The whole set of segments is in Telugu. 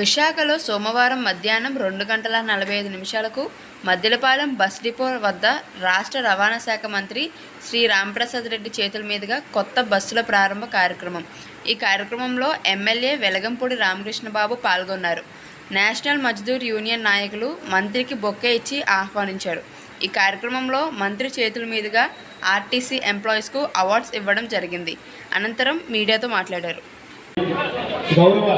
విశాఖలో సోమవారం మధ్యాహ్నం రెండు గంటల నలభై ఐదు నిమిషాలకు మద్దిలపాలెం బస్ డిపో వద్ద రాష్ట్ర రవాణా శాఖ మంత్రి శ్రీ రాంప్రసాద్ రెడ్డి చేతుల మీదుగా కొత్త బస్సుల ప్రారంభ కార్యక్రమం. ఈ కార్యక్రమంలో ఎమ్మెల్యే వెలగంపూడి రామకృష్ణబాబు పాల్గొన్నారు. నేషనల్ మజ్దూర్ యూనియన్ నాయకులు మంత్రికి బొక్కే ఇచ్చి ఆహ్వానించారు. ఈ కార్యక్రమంలో మంత్రి చేతుల మీదుగా ఆర్టీసీ ఎంప్లాయీస్కు అవార్డ్స్ ఇవ్వడం జరిగింది. అనంతరం మీడియాతో మాట్లాడారు. గౌరవ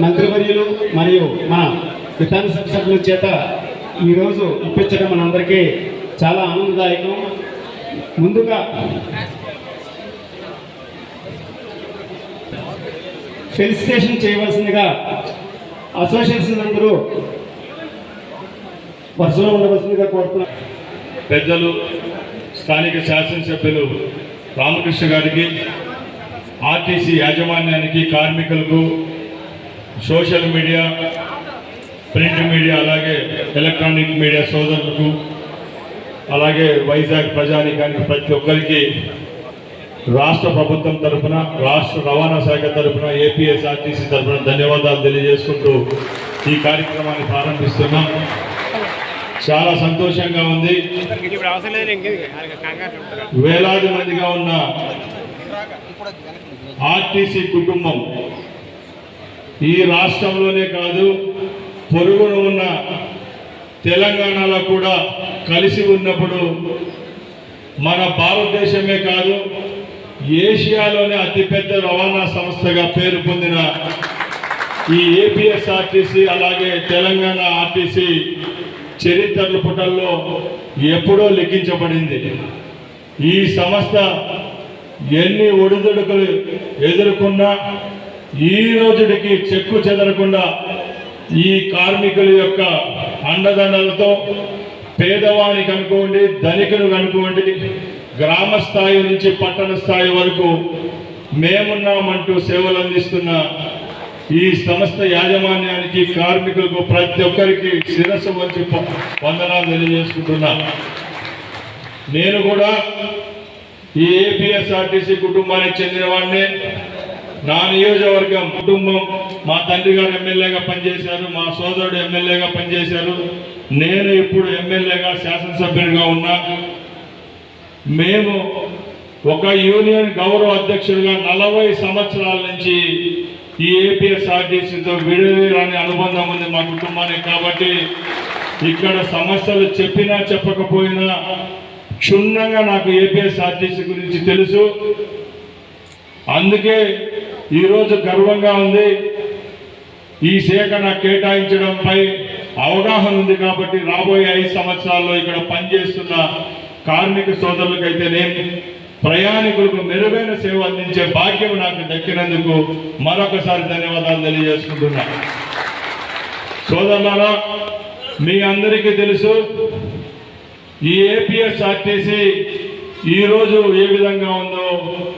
మంత్రివర్యులు మరియు మన విధాన సభ సభ్యుల చేత ఈరోజు ఇప్పించడం మనందరికీ చాలా ఆనందదాయకం. ముందుగా ఫెలిసిటేషన్ చేయవలసిందిగా అసోసియేషన్ అందరూ వరుసలో ఉండవలసిందిగా కోరుతున్నారు పెద్దలు స్థానిక శాసనసభ్యులు రామకృష్ణ గారికి ఆర్టీసీ యాజమాన్యానికి కార్మికులకు సోషల్ మీడియా ప్రింట్ మీడియా అలాగే ఎలక్ట్రానిక్ మీడియా సోదరులకు అలాగే వైజాగ్ ప్రజానీకానికి ప్రతి ఒక్కరికి రాష్ట్ర ప్రభుత్వం తరపున రాష్ట్ర రవాణా శాఖ తరపున ఏపీఎస్ఆర్టీసీ తరపున ధన్యవాదాలు తెలియజేసుకుంటూ ఈ కార్యక్రమాన్ని ప్రారంభిస్తున్నాం. చాలా సంతోషంగా ఉంది. వేలాది మందిగా ఉన్న ఆర్టీసీ కుటుంబం. ఈ రాష్ట్రంలోనే కాదు పొరుగున ఉన్న తెలంగాణలో కూడా కలిసి ఉన్నప్పుడు మన భారతదేశమే కాదు ఏషియాలోనే అతిపెద్ద రవాణా సంస్థగా పేరు పొందిన ఈ ఏపీఎస్ఆర్టీసీ అలాగే తెలంగాణ ఆర్టీసీ చరిత్రల పుటల్లో ఎప్పుడో లిఖించబడింది. ఈ సంస్థ ఎన్ని ఒడిదుడుకులు ఎదుర్కొన్నా ఈ రోజుడికి చెక్కు చెదరకుండా ఈ కార్మికుల యొక్క అండదండలతో పేదవానికి అనుకోండి ధనికులు అనుకోండి గ్రామ స్థాయి నుంచి పట్టణ స్థాయి వరకు మేమున్నామంటూ సేవలు అందిస్తున్న ఈ సంస్థ యాజమాన్యానికి కార్మికులకు ప్రతి ఒక్కరికి శిరస్సు వచ్చి వందనాలు తెలియజేసుకుంటున్నా. నేను కూడా ఈ ఏపీఎస్ఆర్టీసీ కుటుంబానికి చెందిన వాడినే నా నియోజకవర్గం కుటుంబం మా తండ్రి గారు ఎమ్మెల్యేగా పనిచేశారు మా సోదరుడు ఎమ్మెల్యేగా పనిచేశారు. నేను ఇప్పుడు ఎమ్మెల్యేగా శాసనసభ్యునిగా ఉన్నా. మేము ఒక యూనియన్ గౌరవ అధ్యక్షుడిగా నలభై సంవత్సరాల నుంచి ఈ ఏపీఎస్ఆర్టీసీతో విడదీరాని అనుబంధం ఉంది మా కుటుంబానికి కాబట్టి ఇక్కడ సమస్యలు చెప్పినా చెప్పకపోయినా క్షుణ్ణంగా నాకు ఏపీఎస్ఆర్టీసీ గురించి తెలుసు. అందుకే ఈరోజు గర్వంగా ఉంది. ఈ శాఖ నాకు కేటాయించడంపై అవగాహన ఉంది కాబట్టి రాబోయే ఐదు సంవత్సరాల్లో ఇక్కడ పనిచేస్తున్న కార్మిక సోదరులకైతేనేమి ప్రయాణికులకు మెరుగైన సేవ అందించే భాగ్యం నాకు దక్కినందుకు మరొకసారి ధన్యవాదాలు తెలియజేసుకుంటున్నా. సోదరులారా మీ అందరికీ తెలుసు ఈ ఏపీఎస్ఆర్టీసీ ఈరోజు ఏ విధంగా ఉందో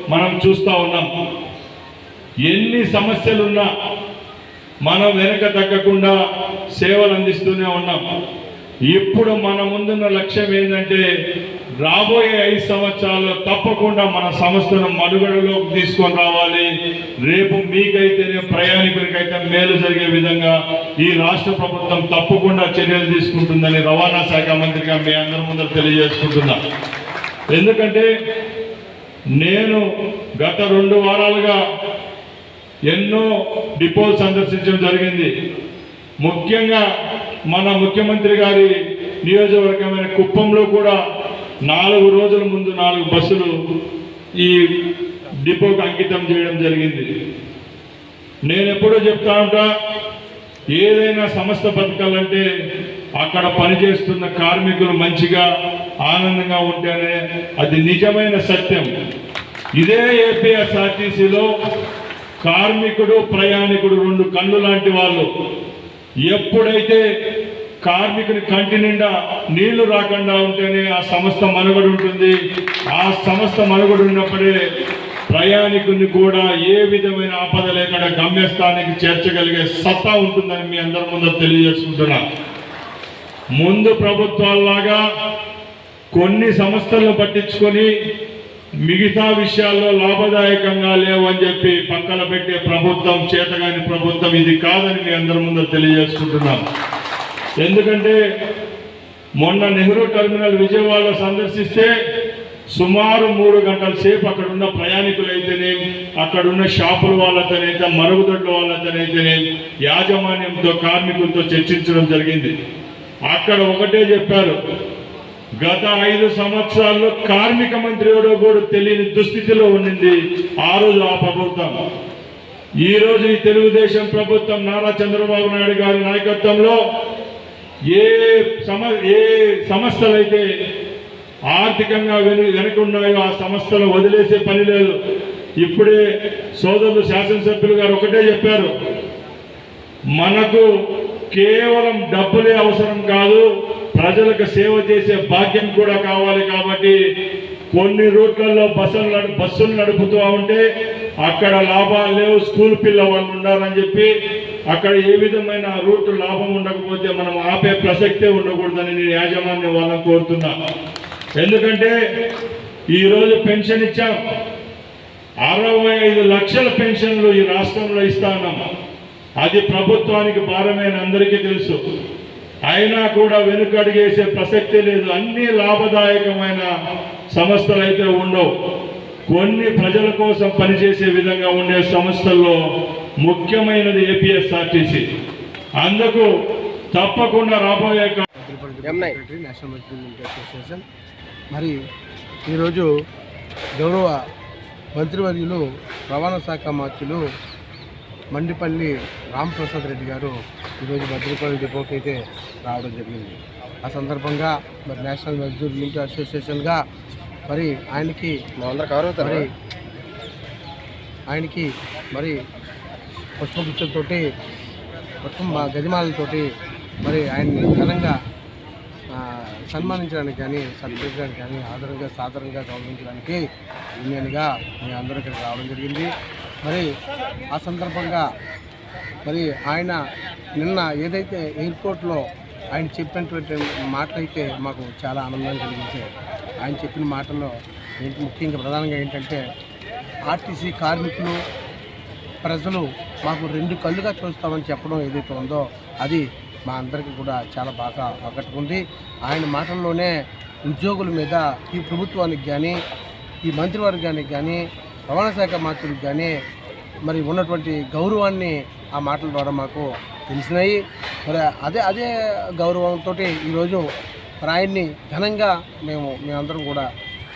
మనం చూస్తూ ఉన్నాం. ఎన్ని సమస్యలున్నా మనం వెనక తగ్గకుండా సేవలు అందిస్తూనే ఉన్నాం. ఇప్పుడు మన ముందున్న లక్ష్యం ఏంటంటే రాబోయే ఐదు సంవత్సరాల్లో తప్పకుండా మన సంస్థను మనుగడలోకి తీసుకొని రావాలి. రేపు మీకైతేనే ప్రయాణికులకైతే మేలు జరిగే విధంగా ఈ రాష్ట్ర ప్రభుత్వం తప్పకుండా చర్యలు తీసుకుంటుందని రవాణా శాఖ మంత్రిగా మీ అందరి ముందర తెలియజేసుకుంటున్నా. ఎందుకంటే నేను గత రెండు వారాలుగా ఎన్నో డిపోలు సందర్శించడం జరిగింది. ముఖ్యంగా మన ముఖ్యమంత్రి గారి నియోజకవర్గమైన కుప్పంలో కూడా నాలుగు రోజుల ముందు నాలుగు బస్సులు ఈ డిపోకు అంకితం చేయడం జరిగింది. నేను ఎప్పుడూ చెప్తా ఉంటా ఏదైనా సంస్థ బతకాలంటే అక్కడ పనిచేస్తున్న కార్మికులు మంచిగా ఆనందంగా ఉంటేనే అది నిజమైన సత్యం. ఇదే ఏపీఎస్ఆర్టీసీలో కార్మికుడు ప్రయాణికుడు రెండు కళ్ళు లాంటి వాళ్ళు. ఎప్పుడైతే కార్మికుని కంటి నిండా నీళ్ళు రాకుండా ఉంటేనే ఆ సంస్థ మనుగడ ఉంటుంది. ఆ సంస్థ మనుగడ ఉన్నప్పుడే ప్రయాణికుని కూడా ఏ విధమైన ఆపద లేకుండా గమ్యస్థానానికి చేర్చగలిగే సత్తా ఉంటుందని మీ అందరి ముందు తెలియజేసుకుంటున్నా. ముందు ప్రభుత్వాల్లాగా కొన్ని సంస్థలను పట్టించుకొని మిగతా విషయాల్లో లాభదాయకంగా లేవని చెప్పి పక్కన పెట్టే ప్రభుత్వం చేతగాని ప్రభుత్వం ఇది కాదని మీ అందరి ముందు తెలియజేసుకుంటున్నాం. ఎందుకంటే మొన్న నెహ్రూ టెర్మినల్ విజయవాడలో సందర్శిస్తే సుమారు మూడు గంటల సేపు అక్కడ ఉన్న ప్రయాణికులైతేనే అక్కడ ఉన్న షాపుల వాళ్ళతోనైతే మరుగుదొడ్ల వాళ్ళతోనైతేనే యాజమాన్యంతో కార్మికులతో చర్చించడం జరిగింది. అక్కడ ఒకటే చెప్పారు గత ఐదు సంవత్సరాల్లో కార్మిక మంత్రి ఎవడో కూడా తెలియని దుస్థితిలో ఉండింది ఆ రోజు ఆ ప్రభుత్వం. ఈరోజు ఈ తెలుగుదేశం ప్రభుత్వం నారా చంద్రబాబు నాయుడు గారి నాయకత్వంలో ఏ సమ ఏ సంస్థలైతే ఆర్థికంగా వెను వెనుకున్నాయో ఆ సమస్యలు వదిలేసే పని లేదు. ఇప్పుడే సోదరులు శాసనసభ్యులు గారు ఒకటే చెప్పారు. మనకు కేవలం డబ్బులే అవసరం కాదు ప్రజలకు సేవ చేసే భాగ్యం కూడా కావాలి కాబట్టి కొన్ని రూట్లలో బస్సులు బస్సులు నడుపుతూ ఉంటే అక్కడ లాభాలు లేవు స్కూల్ పిల్లవాళ్ళు ఉన్నారని చెప్పి అక్కడ ఏ విధమైన రూట్ లాభం ఉండకపోతే మనం ఆపే ప్రసక్తే ఉండకూడదని నేను యాజమాన్యం వాళ్ళని కోరుతున్నా. ఎందుకంటే ఈరోజు పెన్షన్ ఇచ్చాం. అరవై ఐదు లక్షల పెన్షన్లు ఈ రాష్ట్రంలో ఇస్తా ఉన్నాం. అది ప్రభుత్వానికి భారమైన అందరికీ తెలుసు. అయినా కూడా వెనుకడిగేసే ప్రసక్తి లేదు. అన్ని లాభదాయకమైన సంస్థలు అయితే ఉండవు. కొన్ని ప్రజల కోసం పనిచేసే విధంగా ఉండే సంస్థల్లో ముఖ్యమైనది ఏపీఎస్ఆర్టీసీ. అందుకు తప్పకుండా రాబోయే నేషనల్ అసోసియేషన్ మరి ఈరోజు గౌరవ మంత్రివర్యులు రవాణా శాఖ మార్చులు మండిపల్లి రామప్రసాద్ రెడ్డి గారు ఈరోజు భద్రపల్లి డిపోకి అయితే రావడం జరిగింది. ఆ సందర్భంగా మరి నేషనల్ మజ్దూర్ యూనిట్ అసోసియేషన్గా మరి ఆయనకి మరి ఆయనకి మరి పుష్పగుచ్చంతోటి పుష్పం గజమాలతోటి మరి ఆయన్ని ఘనంగా సన్మానించడానికి కానీ సత్కరించడానికి కానీ ఆదరంగా సాదరంగా గౌరవించడానికి యూనియన్గా మీ అందరూ ఇక్కడికి రావడం జరిగింది. మరి ఆ సందర్భంగా మరి ఆయన నిన్న ఏదైతే ఎయిర్పోర్ట్లో ఆయన చెప్పినటువంటి మాటలు అయితే మాకు చాలా ఆనందాన్ని కలిగించాయి. ఆయన చెప్పిన మాటల్లో ఏంటి ముఖ్యంగా ప్రధానంగా ఏంటంటే ఆర్టీసీ కార్మికులు ప్రజలు మాకు రెండు కళ్ళుగా చూస్తామని చెప్పడం ఏదైతే ఉందో అది మా అందరికీ కూడా చాలా బాగా ఆకట్టుకుంది ఆయన మాటల్లోనే ఉద్యోగుల మీద ఈ ప్రభుత్వానికి కానీ ఈ మంత్రివర్గానికి కానీ రవాణా శాఖ మంత్రికి కానీ మరి ఉన్నటువంటి గౌరవాన్ని ఆ మాటల ద్వారా మాకు తెలిసినాయి. మరి అదే అదే గౌరవంతో ఈరోజు మరి ఆయన్ని ఘనంగా మేము మేమందరం కూడా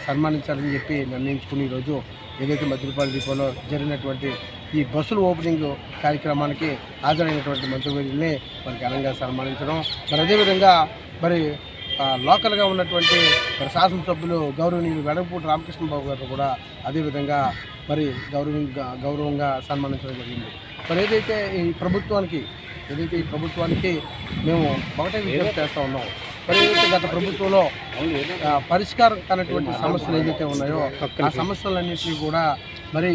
సన్మానించాలని చెప్పి నిర్ణయించుకుని ఈరోజు ఏదైతే మద్దిలపాలెం దీపంలో జరిగినటువంటి ఈ బస్సుల ఓపెనింగ్ కార్యక్రమానికి హాజరైనటువంటి మంత్రివర్యుల్ని మరి ఘనంగా సన్మానించడం మరి అదేవిధంగా మరి లోకల్గా ఉన్నటువంటి మరి శాసనసభ్యులు గౌరవనీయులు వెడపూటి రామకృష్ణ బాబు గారు కూడా అదేవిధంగా మరి గౌరవంగా గౌరవంగా సన్మానించడం జరిగింది. మరి ఏదైతే ఈ ప్రభుత్వానికి ఏదైతే ఈ ప్రభుత్వానికి మేము ఒకటే విజ్ఞప్తి చేస్తూ ఉన్నాం గత ప్రభుత్వంలో పరిష్కారం కానటువంటి సమస్యలు ఏదైతే ఉన్నాయో ఆ సమస్యలన్నింటినీ కూడా మరి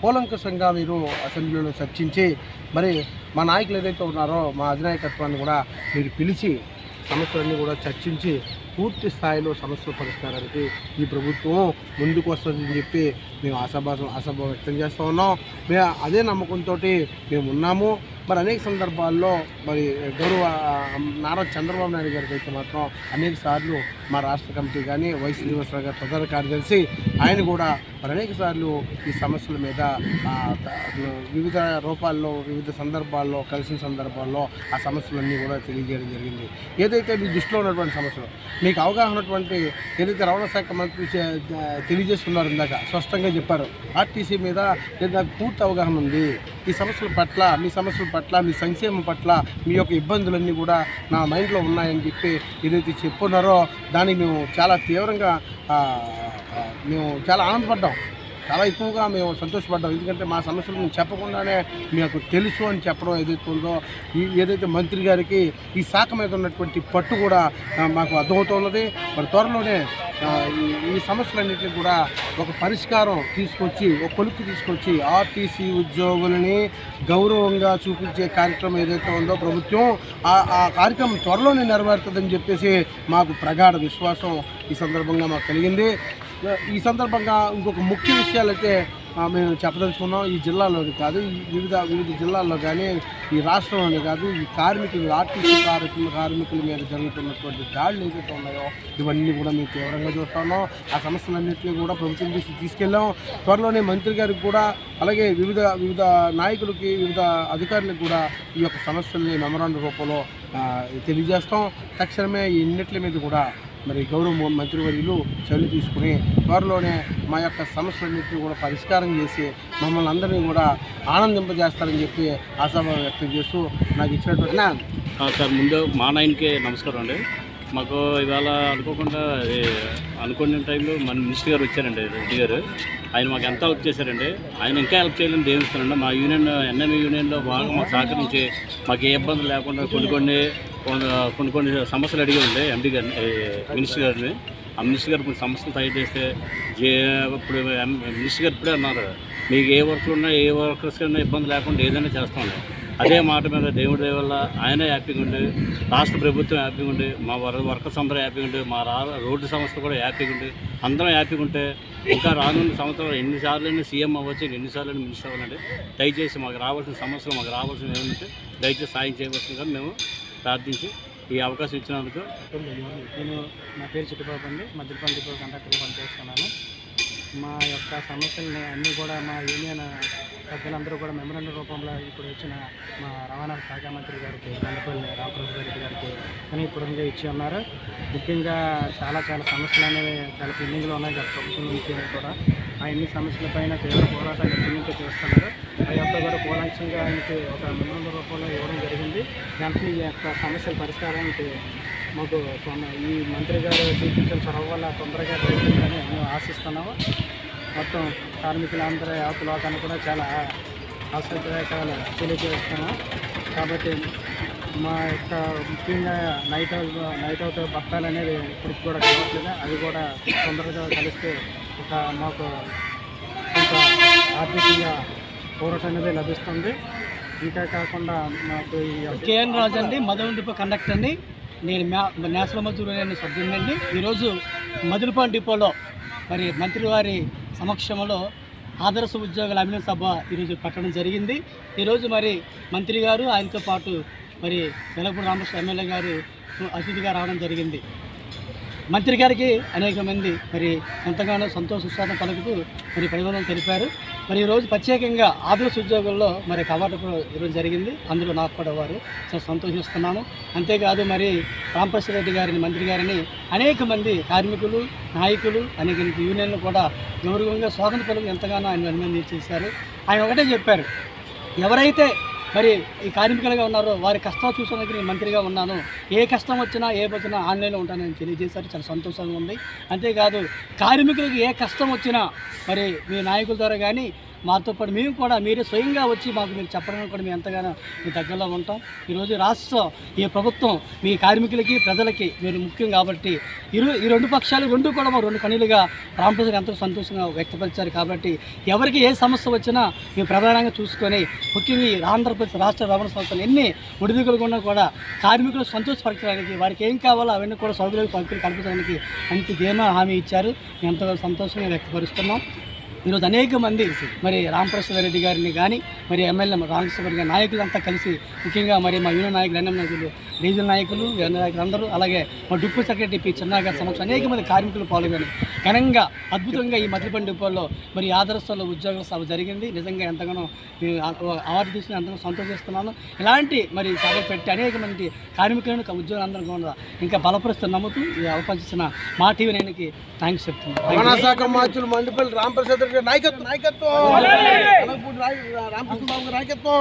కూలంకషంగా మీరు అసెంబ్లీలో చర్చించి మరి మా నాయకులు ఏదైతే ఉన్నారో మా అధినాయకత్వాన్ని కూడా మీరు పిలిచి సమస్యలన్నీ కూడా చర్చించి పూర్తి స్థాయిలో సమస్యల పరిష్కారానికి ఈ ప్రభుత్వం ముందుకు వస్తుందని చెప్పి మేము ఆశాభాసం ఆశాభావం వ్యక్తం చేస్తూ ఉన్నాం. మేము అదే నమ్మకంతో మేము ఉన్నాము. మరి అనేక సందర్భాల్లో మరి గౌరవ నారా చంద్రబాబు నాయుడు గారికి అయితే మాత్రం అనేక సార్లు మా రాష్ట్ర కమిటీ కానీ వైస్ శ్రీనివాసరావు గారు ప్రధాన కార్యదర్శి ఆయన కూడా మరి అనేక సార్లు ఈ సమస్యల మీద వివిధ రూపాల్లో వివిధ సందర్భాల్లో కలిసిన సందర్భాల్లో ఆ సమస్యలన్నీ కూడా తెలియజేయడం జరిగింది. ఏదైతే మీ దృష్టిలో ఉన్నటువంటి సమస్యలు మీకు అవగాహన ఉన్నటువంటి ఏదైతే రవాణా శాఖ మంత్రి తెలియజేస్తున్నారు ఇందాక స్పష్టంగా చెప్పారు. ఆర్టీసీ మీద నాకు పూర్తి అవగాహన ఉంది. ఈ సమస్యల పట్ల మీ సమస్యల పట్ల మీ సంక్షేమం పట్ల మీ యొక్క ఇబ్బందులన్నీ కూడా నా మైండ్లో ఉన్నాయని చెప్పి ఏదైతే చెప్పున్నారో దానికి మేము చాలా తీవ్రంగా మేము చాలా ఆనందపడ్డాం. చాలా ఎక్కువగా మేము సంతోషపడ్డాం. ఎందుకంటే మా సమస్యలు మేము చెప్పకుండానే మీకు తెలుసు అని చెప్పడం ఏదైతే ఉందో ఈ ఏదైతే మంత్రి గారికి ఈ శాఖ మీద ఉన్నటువంటి పట్టు కూడా మాకు మాకు అర్థమవుతున్నది మరి త్వరలోనే ఈ సమస్యలన్నింటినీ కూడా ఒక పరిష్కారం తీసుకొచ్చి ఒక కొలుక్కి తీసుకొచ్చి ఆర్టీసీ ఉద్యోగులని గౌరవంగా చూపించే కార్యక్రమం ఏదైతే ఉందో ప్రభుత్వం ఆ ఆ కార్యక్రమం త్వరలోనే నెరవేరుతుందని చెప్పేసి మాకు ప్రగాఢ విశ్వాసం ఈ సందర్భంగా మాకు కలిగింది. ఈ సందర్భంగా ఇంకొక ముఖ్య విషయాలైతే అయితే మేము చెప్పదలుచుకున్నాం. ఈ జిల్లాలోని కాదు వివిధ వివిధ జిల్లాల్లో కానీ ఈ రాష్ట్రంలోనే కాదు ఈ కార్మికులు ఆర్టీసీ కార్మికులు కార్మికుల మీద జరుగుతున్నటువంటి దాడులు ఏదైతే ఉన్నాయో ఇవన్నీ కూడా మేము తీవ్రంగా చూస్తున్నాం. ఆ సమస్యలన్నింటినీ కూడా ప్రభుత్వం దృష్టికి తీసుకెళ్ళాం. త్వరలోనే మంత్రి గారికి కూడా అలాగే వివిధ వివిధ నాయకులకి వివిధ అధికారులకు కూడా ఈ యొక్క సమస్యల్ని మెమరాండం రూపంలో తెలియజేస్తాం. తక్షణమే ఈ ఇన్నిట్ల మీద కూడా మరి గౌరవ మంత్రివర్యులు చర్యలు తీసుకుని త్వరలోనే మా యొక్క సమస్యలన్నింటినీ కూడా పరిష్కారం చేసి మమ్మల్ని అందరినీ కూడా ఆనందింపజేస్తారని చెప్పి ఆశాభావం వ్యక్తం చేస్తూ నాకు ఇచ్చినటువంటి సార్ ముందు మా నాయనకే నమస్కారం అండి. మాకు ఇవాళ అనుకోకుండా అది అనుకున్న టైంలో మన మినిస్టర్ గారు వచ్చారండి రెడ్డి గారు. ఆయన మాకు ఎంత హెల్ప్ చేశారండి ఆయన ఇంకా హెల్ప్ చేయాలని దేవిస్తానండి మా యూనియన్ ఎన్ఎంఈ యూనియన్లో బాగా మాకు సహకరించి మాకు ఏ ఇబ్బంది లేకుండా కొన్ని కొన్ని కొన్ని కొన్ని సమస్యలు అడిగి ఉండే ఎంపీ గారిని మినిస్టర్ గారిని. ఆ మినిస్టర్ గారు కొన్ని సమస్యలు తయారు చేస్తే ఏ ఇప్పుడు ఎం- మినిస్టర్ గారు ఇప్పుడే అన్నారు. మీకు ఏ వర్క్లు ఉన్నా ఏ వర్కర్స్ కన్నా ఇబ్బంది లేకుండా ఏదైనా చేస్తామండి అదే మాట మీద దేవుడి దయ వల్ల ఆయనే హ్యాపీగా ఉండే రాష్ట్ర ప్రభుత్వం హ్యాపీగా ఉండే మా వర్ వర్కర్స్ అందరూ హ్యాపీగా ఉండి మా రా రోడ్డు సంస్థ కూడా హ్యాపీగా ఉండి అందరం హ్యాపీగా ఉంటే ఇంకా రానున్న సంవత్సరం ఎన్నిసార్లు అయినా సీఎం అవ్వచ్చు ఎన్నిసార్లు అయినా మినిస్టర్ అవ్వాలంటే దయచేసి మాకు రావాల్సిన సమస్యలు మాకు రావాల్సిన ఏమంటే దయచేసి సాయం చేయవలసిందిగా మేము ప్రార్థించి ఈ అవకాశం ఇచ్చినందుకు నేను నా పేరు చిట్టుబాబు అండి. మధ్యపల్లి డిపో కండక్టర్గా పనిచేస్తున్నాను. మా యొక్క సమస్యల్ని అన్నీ కూడా మా యూనియన్ సభ్యులందరూ కూడా మెమరండం రూపంలో ఇప్పుడు వచ్చిన మా రవాణా శాఖ మంత్రి గారికి బండపల్లి రామకృష్ణ రెడ్డి గారికి అని ఇప్పుడు ఇచ్చి ఉన్నారు. ముఖ్యంగా చాలా చాలా సమస్యలు అనేవి చాలా పెండింగ్లో ఉన్నాయి. గత ప్రభుత్వం నుంచి కూడా ఆ ఎన్ని సమస్యలపైన తీవ్ర పోరాటాలు ఎప్పటి చేస్తున్నారు. ఆ యొక్క కూడా కూలంక్షంగా ఆయనకి ఒక మెమరండం రూపంలో ఇవ్వడం జరిగింది. దానికి ఈ యొక్క సమస్యల పరిష్కారానికి మాకు ఈ మంత్రి గారు చూపించిన చొరవ వల్ల తొందరగా జరుగుతుందని మేము ఆశిస్తున్నాము. మొత్తం కార్మికులందరూ యావత్ కూడా చాలా ఆశ్చర్యకాలు తెలియజేస్తున్నాం కాబట్టి మా యొక్క ముఖ్యంగా నైట్ అవుట్ నైట్ అవుట్ బత్తాలు అనేది ఇప్పటికి కూడా కావట్లేదు అవి కూడా తొందరగా కలిస్తే ఒక మాకు కొంత ఆర్థికంగా పోరాటం అనేది లభిస్తుంది. ఇంకా కాకుండా మాకు ఈ కేఎన్ రాజు అండి మదన్ డిపో నేను మ్యా నేషనల్ మజూర్ యూనియన్ ఈరోజు మధురపాన్ డిపోలో మరి మంత్రి వారి సమక్షంలో ఆదర్శ ఉద్యోగుల అభినందన సభ ఈరోజు పెట్టడం జరిగింది. ఈరోజు మరి మంత్రి గారు ఆయనతో పాటు మరి వెలగపూడి రామకృష్ణ ఎమ్మెల్యే గారు అతిథిగా రావడం జరిగింది. మంత్రి గారికి అనేక మంది మరి ఎంతగానో సంతోష ఉత్సాహం పలుకుతూ మరి పరిగణన తెలిపారు. మరి ఈరోజు ప్రత్యేకంగా ఆదర్శ ఉద్యోగుల్లో మరి కవాటు కూడా ఈరోజు జరిగింది. అందులో నాకు కూడా వారు చాలా సంతోషిస్తున్నాను అంతేకాదు మరి రామప్రసాద్ రెడ్డి గారిని మంత్రి గారిని అనేక మంది కార్మికులు నాయకులు అనేక యూనియన్లు కూడా గౌరవంగా స్వాగత పలుకు ఎంతగానో ఆయన అభినందించేశారు ఆయన ఒకటే చెప్పారు ఎవరైతే మరి ఈ కార్మికులుగా ఉన్నారో వారి కష్టాలు చూసుకోవడానికి నేను మంత్రిగా ఉన్నాను. ఏ కష్టం వచ్చినా ఏ వచ్చినా ఆన్లైన్లో ఉంటానని తెలియజేశారు. చాలా సంతోషంగా ఉంది. అంతేకాదు కార్మికులకు ఏ కష్టం వచ్చినా మరి మీ నాయకుల ద్వారా కానీ మాతో పాటు మేము కూడా మీరే స్వయంగా వచ్చి మాకు మీరు చెప్పడానికి కూడా మేము ఎంతగానో మీ దగ్గరలో ఉంటాం. ఈరోజు రాష్ట్రం ఈ ప్రభుత్వం మీ కార్మికులకి ప్రజలకి మీరు ముఖ్యం కాబట్టి ఇరు ఈ రెండు పక్షాలు రెండు కూడా మా రెండు కనులుగా రామప్రసాద్ ఎంతో సంతోషంగా వ్యక్తపరిచారు కాబట్టి ఎవరికి ఏ సమస్య వచ్చినా మేము ప్రధానంగా చూసుకొని ముఖ్యంగా ఈ ఆంధ్రప్రదేశ్ రాష్ట్ర రవాణా సంస్థలు ఎన్ని ఒడిదుగులు ఉన్నా కూడా కార్మికులు సంతోషపరచడానికి వారికి ఏం కావాలో అవన్నీ కూడా సౌకర్యాలు పంపిణీ కల్పించడానికి మంచి ధీమా హామీ ఇచ్చారు. మేము ఎంతో సంతోషంగా వ్యక్తపరుస్తున్నాం. ఈరోజు అనేక మంది మరి రామప్రసాద్ రెడ్డి గారిని కానీ మరి ఎమ్మెల్యే రామకృష్ణ నాయకులంతా కలిసి ముఖ్యంగా మరి మా యూనియన్ నాయకులు ఎన్ఎం నాయకులు రీజనల్ నాయకులు ఎన్ఎం నాయకులు అందరూ అలాగే మా డిప్యూటీ సెక్రటరీ పి చిన్నా గారి సమక్షం అనేక మంది కార్మికులు పాల్గొని ఘనంగా అద్భుతంగా ఈ మధ్యపండి డిపోలో మరి ఆదర్శాల ఉద్యోగుల సభ జరిగింది. నిజంగా ఎంతగానో ఆ- అవార్డు తీసుకుని ఎంతగానో సంతోషిస్తున్నాను. ఇలాంటి మరి సభ పెట్టి అనేక మంది కార్మికులను ఉద్యోగులందరూ కూడా ఇంకా బలపరుస్తూ నమ్ముతూ ఈ అవకాశం ఇచ్చిన మా టీవీ నైన్కి థ్యాంక్స్ చెప్తున్నాను. మంత్రులు మండిపల్లి రామప్రసాద్ రెడ్డి నాయకత్వం నాయకత్వం. రామకృష్ణ బాబు నాయకత్వం.